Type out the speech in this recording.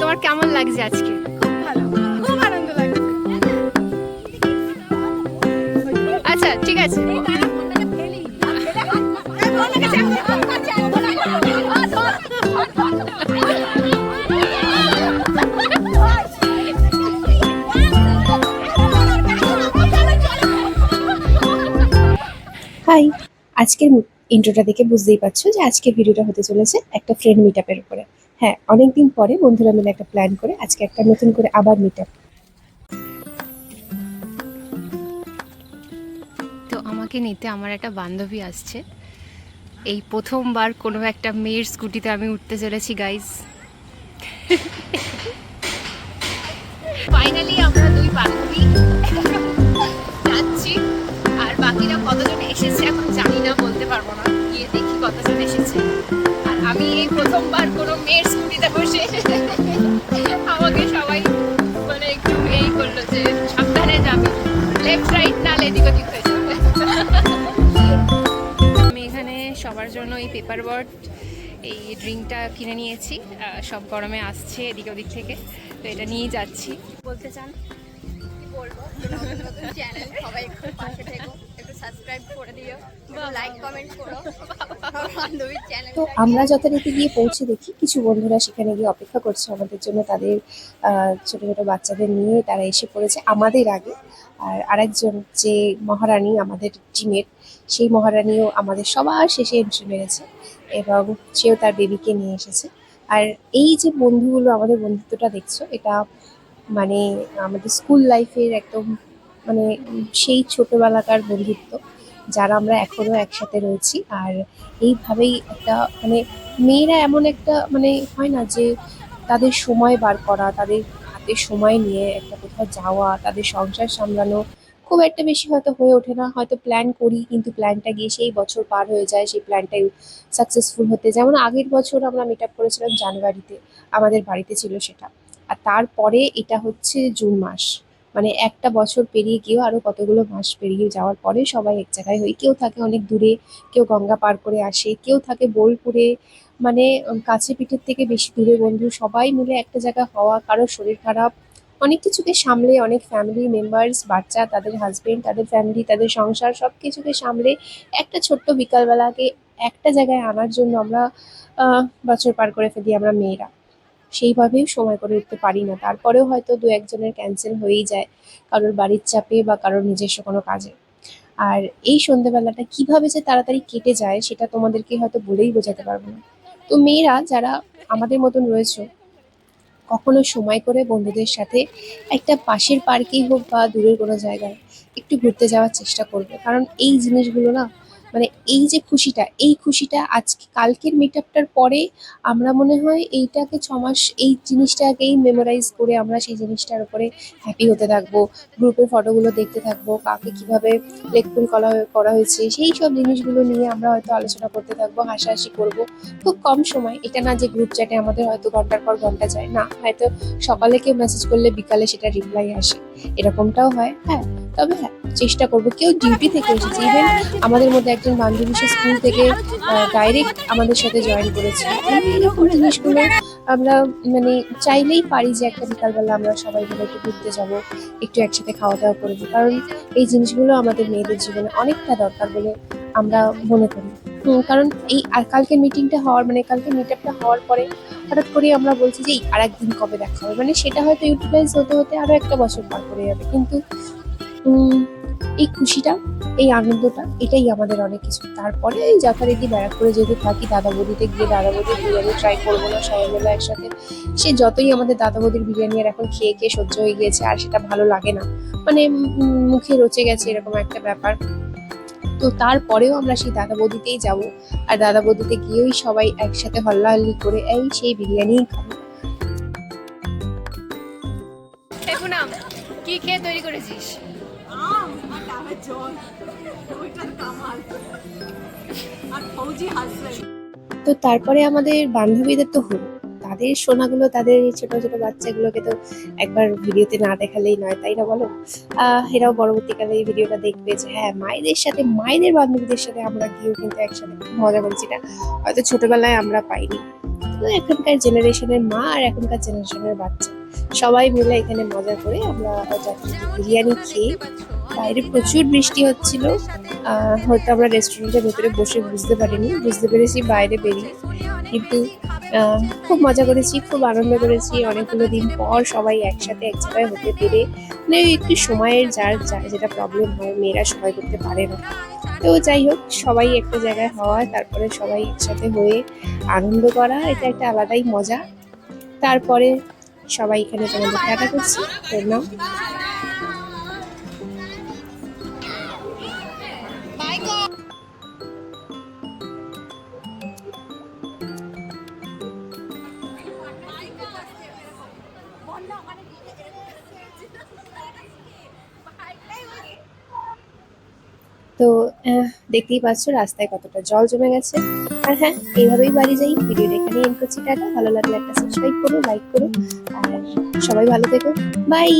তোমার কেমন লাগছে আজকে? ভালো। খুব আনন্দ লাগছে। আচ্ছা ঠিক আছে। হাই আজকের ইন্ট্রোটা দেখে বুঝতেই পারছ যে আজকের ভিডিওটা হতে চলেছে একটা ফ্রেন্ড মিট আপের উপরে। হ্যাঁ অনেকদিন পরে বন্ধুরা মিলে একটা প্ল্যান করে আজকে একটা নতুন করে আবার মিট আপ তো আমাকে নিতে আমার একটা বান্ধবী আসছে। এই প্রথমবার কোনো একটা মেয়ের স্কুটিতে আমি উঠতে চলেছি গাইজ ফাইনালি আমরা দুই বান্ধবী যাচ্ছি, আর বাকিরা কতজন এসেছে এখন জানি না, বলতে পারব না। গিয়ে দেখি কতজন এসেছে। আমি এই প্রথমবার কোনো মেয়ের স্কুটিতে বসে আমাকে সবাই মানে একটু এই করল যে সাবধানে যাবে। লেফট রাইট না এদিক ওদিক হয়ে যাবে। আমি এখানে সবার জন্য এই পেপার বোর্ড এই ড্রিঙ্কটা কিনে নিয়েছি। সব গরমে আসছে এদিক ওদিক থেকে তো এটা নিয়ে যাচ্ছি। বলতে চান? বলব? চ্যানেল সবাই পাশে থেকো। সাবস্ক্রাইব করে দিও লাইক কমেন্ট করো। বান্ধবীর চ্যানেল তো আমরা যথারীতি গিয়ে পৌঁছে দেখি কিছু বন্ধুরা সেখানে গিয়ে অপেক্ষা করছে আমাদের জন্য তাদের আহ, ছোট ছোট বাচ্চাদের নিয়ে তারা এসে পড়েছে আমাদের আগে। আর আরেকজন যে মহারানী আমাদের টিমের সেই মহারানীও আমাদের সবার শেষে এন্ট্রি মেরেছে এবং সেও তার বেবিকে নিয়ে এসেছে। আর এই যে বন্ধুগুলো আমাদের বন্ধুত্বটা দেখছ এটা মানে আমাদের স্কুল লাইফের একদম মানে সেই ছোটবেলাকার বন্ধুত্ব, যারা আমরা এখনও একসাথে রয়েছি। আর এইভাবেই একটা মানে মেয়েরা এমন একটা মানে হয় না যে তাদের সময় বার করা, তাদের হাতে সময় নিয়ে একটা কোথাও যাওয়া, তাদের সংসার সামলানো খুব একটা বেশি হয়তো হয়ে ওঠে না। হয়তো প্ল্যান করি, কিন্তু প্ল্যানটা গিয়ে সেই বছর পার হয়ে যায়, সেই প্ল্যানটাই সাকসেসফুল হতে। যেমন আগের বছর আমরা মিট আপ করেছিলাম জানুয়ারিতে, আমাদের বাড়িতে ছিল সেটা। আর তারপরে এটা হচ্ছে জুন মাস। মানে একটা বছর পেরিয়ে গিয়েও আরও কতগুলো মাস পেরিয়ে যাওয়ার পরে সবাই এক জায়গায় হই কেউ থাকে অনেক দূরে, কেউ গঙ্গা পার করে আসে, কেউ থাকে বোলপুরে। মানে কাছে পিঠের থেকে বেশি দূরে বন্ধু। সবাই মিলে একটা জায়গায় হওয়া, কারও শরীর খারাপ। অনেক কিছুকে সামলে অনেক ফ্যামিলি মেম্বার্স বাচ্চা, তাদের হাজবেন্ড তাদের ফ্যামিলি তাদের সংসার সব কিছুকে সামলে একটা ছোট্ট বিকালবেলাকে একটা জায়গায় আনার জন্য আমরা বছর পার করে ফেলি আমরা মেয়েরা। সেইভাবেই সময় করে উঠতে পারি না। তারপরেও হয়তো দু একজনের ক্যান্সেল হয়েই যায় কারোর বাড়ির চাপে বা কারোর নিজস্ব কোনো কাজে। আর এই সন্ধেবেলাটা কীভাবে যে তাড়াতাড়ি কেটে যায় সেটা তোমাদেরকে হয়তো বলেই বোঝাতে পারব না। তো মেয়েরা যারা আমাদের মতন রয়েছে, কখনো সময় করে বন্ধুদের সাথে একটা পাশের পার্কেই হোক বা দূরের কোনো জায়গায় একটু ঘুরতে যাওয়ার চেষ্টা করবে। কারণ এই জিনিসগুলো না মানে এই যে খুশিটা, এই খুশিটা আজকে, কালকের মিট আপটার পরে আমরা মনে হয় এইটাকে ছমাস মাস এই জিনিসটাকেই মেমোরাইজ করে আমরা সেই জিনিসটার উপরে হ্যাপি হতে থাকব গ্রুপের ফটোগুলো দেখতে থাকব, কাকে কীভাবে লেখপুল করা করা হয়েছে, সেই সব জিনিসগুলো নিয়ে আমরা হয়তো আলোচনা করতে থাকব, হাসাহাসি করব, খুব কম সময়। এটা না যে গ্রুপ চ্যাটে আমাদের হয়তো ঘণ্টার পর ঘণ্টা যায়, না, হয়তো সকালে কেউ মেসেজ করলে বিকালে সেটা রিপ্লাই আসে। এরকমটাও হয় হ্যাঁ তবে হ্যাঁ চেষ্টা করব, কেউ ডিউটি থেকে এসেছে ইভেন আমাদের মধ্যে একজন বান্ধবী সে স্কুল থেকে ডাইরেক্ট আমাদের সাথে জয়েন করেছে। মানে এরকম জিনিসগুলো আমরা মানে চাইলেই পারি যে একটা বিকালবেলা আমরা সবাই মিলে একটু ঘুরতে যাব, একটু একসাথে খাওয়া দাওয়া করব কারণ এই জিনিসগুলো আমাদের মেয়েদের জীবনে অনেকটা দরকার বলে আমরা মনে করি। কারণ এই আর কালকে মিটিংটা হওয়ার মানে কালকে মিট আপটা হওয়ার পরে হঠাৎ করে আমরা বলছি যে আর একদিন কবে দেখা হবে? মানে সেটা হয়তো ইউটিলাইজ হতে হতে আরও একটা বছর পার করে যাবে। কিন্তু এই খুশিটা, এই আনন্দটা, এটাই আমাদের অনেক কিছু। তারপরে এই যথারীতি ব্যারাকপুরে যদি থাকি দাদা বৌদিতে গিয়ে দাদা বৌদির বিরিয়ানি ট্রাই করব না সবাই মিলে একসাথে, সে যতই আমাদের দাদা বৌদির বিরিয়ানি আর এখন খেয়ে খেয়ে সহ্য হয়ে গিয়েছে, আর সেটা ভালো লাগে না। মানে মুখে রচে গেছে এরকম একটা ব্যাপার। তো তারপরেও আমরা সেই দাদা বৌদিতেই যাব, আর দাদা বৌদিতে গিয়েই সবাই একসাথে হল্লাহল্লি করে এই সেই বিরিয়ানিই খাব। কি খেয়ে তৈরি করেছিস? জল ওইটার কামাল। আর ফৌজি তো তারপরে আমাদের বান্ধবীদের তো হলো। তাদের সোনাগুলো, তাদের ছোট ছোট বাচ্চাগুলোকে তো একবার ভিডিওতে না দেখালেই নয়, তাই না বলো? এরাও পরবর্তীকালে এই ভিডিওটা দেখবে যে হ্যাঁ মায়েদের সাথে, মায়েদের বান্ধবীদের সাথে আমরা গিয়েও কিন্তু একসাথে মজা করেছি। এটা হয়তো ছোটবেলায় আমরা পাইনি। তো এখনকার জেনারেশনের মা আর এখনকার জেনারেশনের বাচ্চা। সবাই মিলে এখানে মজা করে আমরা বিরিয়ানি খেয়ে বাইরে প্রচুর বৃষ্টি হচ্ছিল। হয়তো আমরা রেস্টুরেন্টের ভেতরে বসে বুঝতে পারিনি, বুঝতে পেরেছি বাইরে বেরিয়ে। কিন্তু খুব মজা করেছি, খুব আনন্দ করেছি। অনেকগুলো দিন পর সবাই একসাথে এক জায়গায় হতে পেরে মানে একটু সময়ের যার যেটা প্রবলেম হয়, মেয়েরা সবাই করতে পারে না। তো যাই হোক, সবাই একটা জায়গায় হওয়া, তারপরে সবাই একসাথে হয়ে আনন্দ করা, এটা একটা আলাদাই মজা। তারপরে সবাই এখানে তোমাদের টাটা করছি। নাও তো দেখতেই পাচ্ছ রাস্তায় কতটা জল জমে গেছে। আর হ্যাঁ এইভাবেই বাড়ি যাই। ভিডিওটা এখানে এন্ড করছি। টাটা। ভালো লাগলে একটা সাবস্ক্রাইব করো লাইক করো। আর সবাই ভালো থেকো। বাই